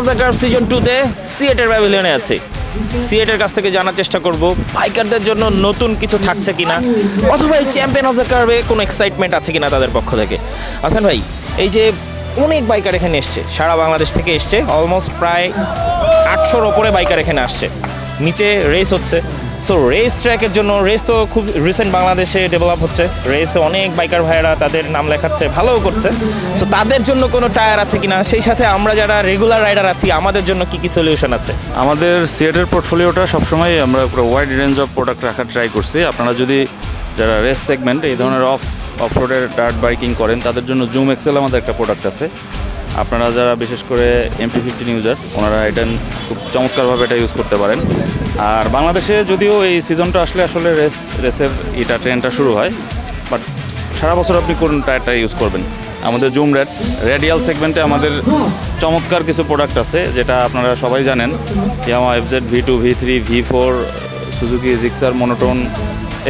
Of the curve season টুতে সিয়েটের প্যাভিলিয়নে আছি। সিয়েটের কাছ থেকে জানার চেষ্টা করব বাইকারদের জন্য নতুন কিছু থাকছে কিনা, অথবা এই চ্যাম্পিয়ন অফ দ্য কার্ভে কোনো এক্সাইটমেন্ট আছে কিনা তাদের পক্ষ থেকে। আসেন ভাই, এই যে অনেক বাইকার এখানে এসছে। সারা বাংলাদেশ থেকে এসছে। অলমোস্ট প্রায় আটশোর ওপরে বাইকার এখানে আসছে। নিচে রেস হচ্ছে। সো রেস ট্র্যাকের জন্য রেস তো খুব রিসেন্ট বাংলাদেশে ডেভেলপ হচ্ছে। রেসে অনেক বাইকার ভাইয়েরা তাদের নাম লেখাচ্ছে, ভালোও করছে। সো তাদের জন্য কোনো টায়ার আছে কিনা? সেই সাথে আমরা যারা রেগুলার রাইডার আছি, আমাদের জন্য কি কি সলিউশন আছে? আমাদের সিয়েটের পোর্টফোলিওটা সবসময় আমরা ওয়াইড রেঞ্জ অফ প্রোডাক্ট রাখার ট্রাই করছি। আপনারা যদি যারা রেস সেগমেন্ট এই ধরনের অফ অফ রোডের ডার্ট বাইকিং করেন, তাদের জন্য জুম এক্সেল আমাদের একটা প্রোডাক্ট আছে। আপনারা যারা বিশেষ করে এমপি ফিফটিন ইউজার ওনারা এটা খুব চমৎকারভাবে এটা ইউজ করতে পারেন। আর বাংলাদেশে যদিও এই সিজনটা আসলে আসলে রেস রেসের এটা ট্রেনটা শুরু হয় বাট সারা বছর আপনি কোন টায়ারটা ইউজ করবেন। আমাদের জুম রেড রেডিয়াল সেগমেন্টে আমাদের চমৎকার কিছু প্রোডাক্ট আছে, যেটা আপনারা সবাই জানেন Yamaha FZ V two V three V four Suzuki Gixxer monotone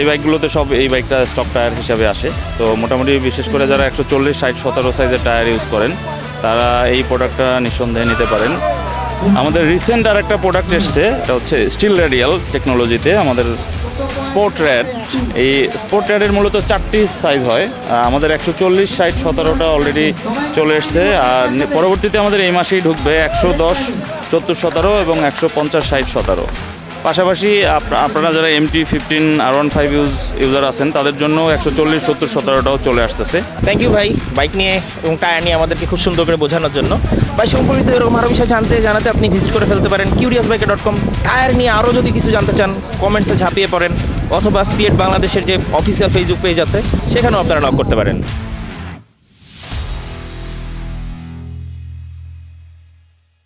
এই বাইকগুলোতে সব এই বাইকটা স্টক টায়ার হিসাবে আসে। তো মোটামুটি বিশেষ করে যারা একশো চল্লিশ, ষাট, সতেরো সাইজের টায়ার ইউজ করেন, তারা এই প্রোডাক্টটা নিঃসন্দেহে নিতে পারেন। আমাদের রিসেন্ট আর একটা প্রোডাক্ট এসছে, এটা হচ্ছে স্টিল রেডিয়াল টেকনোলজিতে আমাদের স্পোর্ট র্যাড এই স্পোর্ট র্যাডের মূলত চারটি সাইজ হয়। আমাদের একশো চল্লিশ, ষাট, সতেরোটা অলরেডি চলে এসছে, আর পরবর্তীতে আমাদের এই মাসেই ঢুকবে একশো দশ, সত্তর, সতেরো এবং একশো পঞ্চাশ, ষাট, সতেরো। পাশাপাশি আপ- আপনারা যারা এমটি ফিফটিন আর ওয়ান ফাইভ ইউজ ইউজার আছেন, তাদের জন্য একশো চল্লিশ, সত্তর, সতেরোটাও চলে আসতেছে। থ্যাংক ইউ ভাই বাইক নিয়ে এবং টায়ার নিয়ে আমাদেরকে খুব সুন্দর করে বোঝানোর জন্য। ভাই সম্পর্কিত এরকম আরও বিষয় জানতে, জানাতে আপনি ভিজিট করে ফেলতে পারেন কিউরিয়াস বাইকে ডট কম টায়ার নিয়ে আরও যদি কিছু জানতে চান কমেন্টসে ঝাঁপিয়ে পড়েন, অথবা সিএট বাংলাদেশের যে অফিসিয়াল ফেসবুক পেজ আছে, সেখানেও আপনারা নক করতে পারেন।